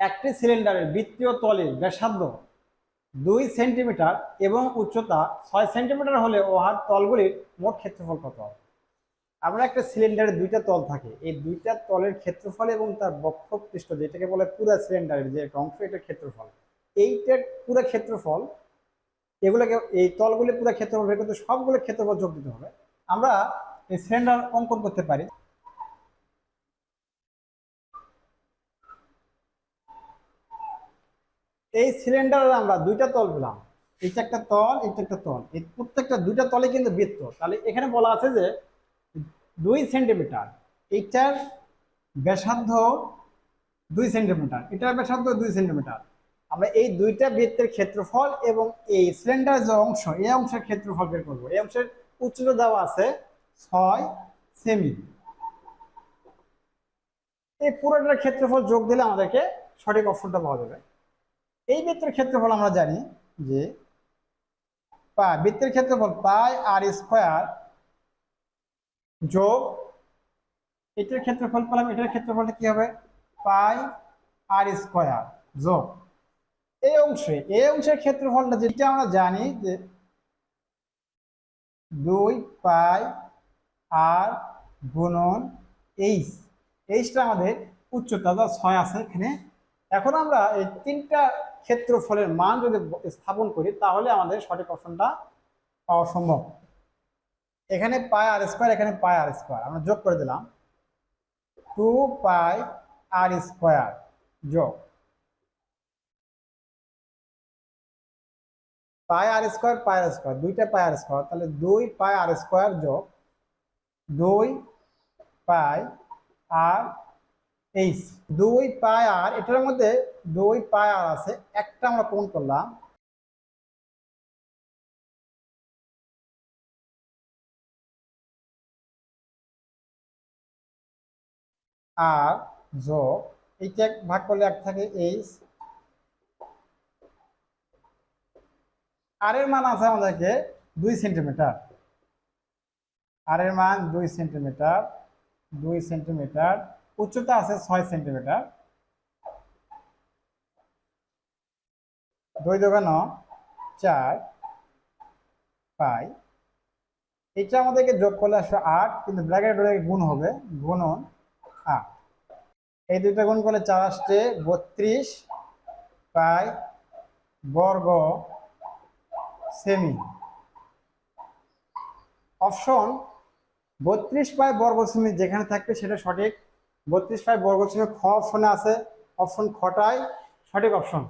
একটি সিলিন্ডারের বৃত্তীয় তলের ব্যাসার্ধ দুই সেন্টিমিটার এবং উচ্চতা ছয় সেন্টিমিটার হলে ওহার তলগুলির মোট ক্ষেত্রফল কত? আমরা একটা সিলিন্ডারের দুইটা তল থাকে। এই দুইটা তলের ক্ষেত্রফল এবং তার বক্ষপৃষ্ঠ, যেটাকে বলে পুরো সিলিন্ডারের যে অংশ, এটার ক্ষেত্রফল। এইটার পুরো ক্ষেত্রফল, এগুলোকে, এই তলগুলি পুরো ক্ষেত্রফল বের করতে সবগুলো ক্ষেত্রফল যোগ দিতে হবে। আমরা এই সিলিন্ডার অঙ্কন করতে পারি। এই সিলিন্ডারের আমরা দুইটা তল পেলাম। এটা একটা তল এটা একটা তল। এই প্রত্যেকটা দুইটা তলে কিন্তু বৃত্ত। তাহলে এখানে বলা আছে যে দুই সেন্টিমিটার এইটার ব্যাসার্ধ দুই সেন্টিমিটার এটার ব্যাসার্ধ দুই সেন্টিমিটার আমরা এই দুইটা বৃত্তের ক্ষেত্রফল এবং এই সিলিন্ডার যে অংশ, এই অংশের ক্ষেত্রফল বের করব। এই অংশের উচ্চতা দেওয়া আছে ছয় সেমি এই পুরোটার ক্ষেত্রফল যোগ দিলে আমাদেরকে সঠিক অপশনটা পাওয়া যাবে। এই বৃত্তের ক্ষেত্রফল আমরা জানি যে পাই বৃত্তের ক্ষেত্রফল পাই আর স্কোয়ার যোগ এটার ক্ষেত্রফল পেলাম, এটার ক্ষেত্রফলটা কি হবে? পাই আর স্কোয়ার যোগ। এই অংশে, এই অংশের ক্ষেত্রফলটা যেটা আমরা জানি যে দুই পাই আর গুণন এইচ এইচটা আমাদের উচ্চতা, যা ছয় আছে এখানে। এখন আমরা এই তিনটা ক্ষেত্রফলের মান যদি স্থাপন করি, তাহলে আমাদের সঠিক অপশনটা পাওয়া সম্ভব। এখানে পাই আর স্কোয়ার এখানে পাই আর স্কোয়ার আমরা যোগ করে দিলাম। টু পাই আর স্কোয়ার যোগ। পাই আর স্কোয়ার পাই আর স্কোয়ার দুইটা পাই আর স্কোয়ার তাহলে দুই পাই আর স্কোয়ার যোগ। দুই পাই আর এইচ, দুই পাই আর, এটার মধ্যে দুই পাই আর আছে, একটা আমরা কোন করলাম? আর, যোগ, এইটা ভাগ করলে এক থাকে এইচ। আর এর মান আছে আমাদেরকে দুই সেন্টিমিটার। আর এর মান দুই সেন্টিমিটার দুই সেন্টিমিটার উচ্চতা আছে ছয় সেন্টিমিটার। দুই দোকানো চার পাই। এটা আমাদেরকে যোগ করলে আসবে আট, কিন্তু ব্র্যাকেট গুণ হবে, গুণন আট। এই দুইটা গুণ করলে চার আসছে বত্রিশ পাই বর্গ সেমি। অপশন বত্রিশ পাই বর্গ সেমি যেখানে থাকবে সেটা সঠিক বত্রিশ ফাইভ বর্গ চিহ্ন খ অপশনে আছে। অপশন খটাই সঠিক অপশন।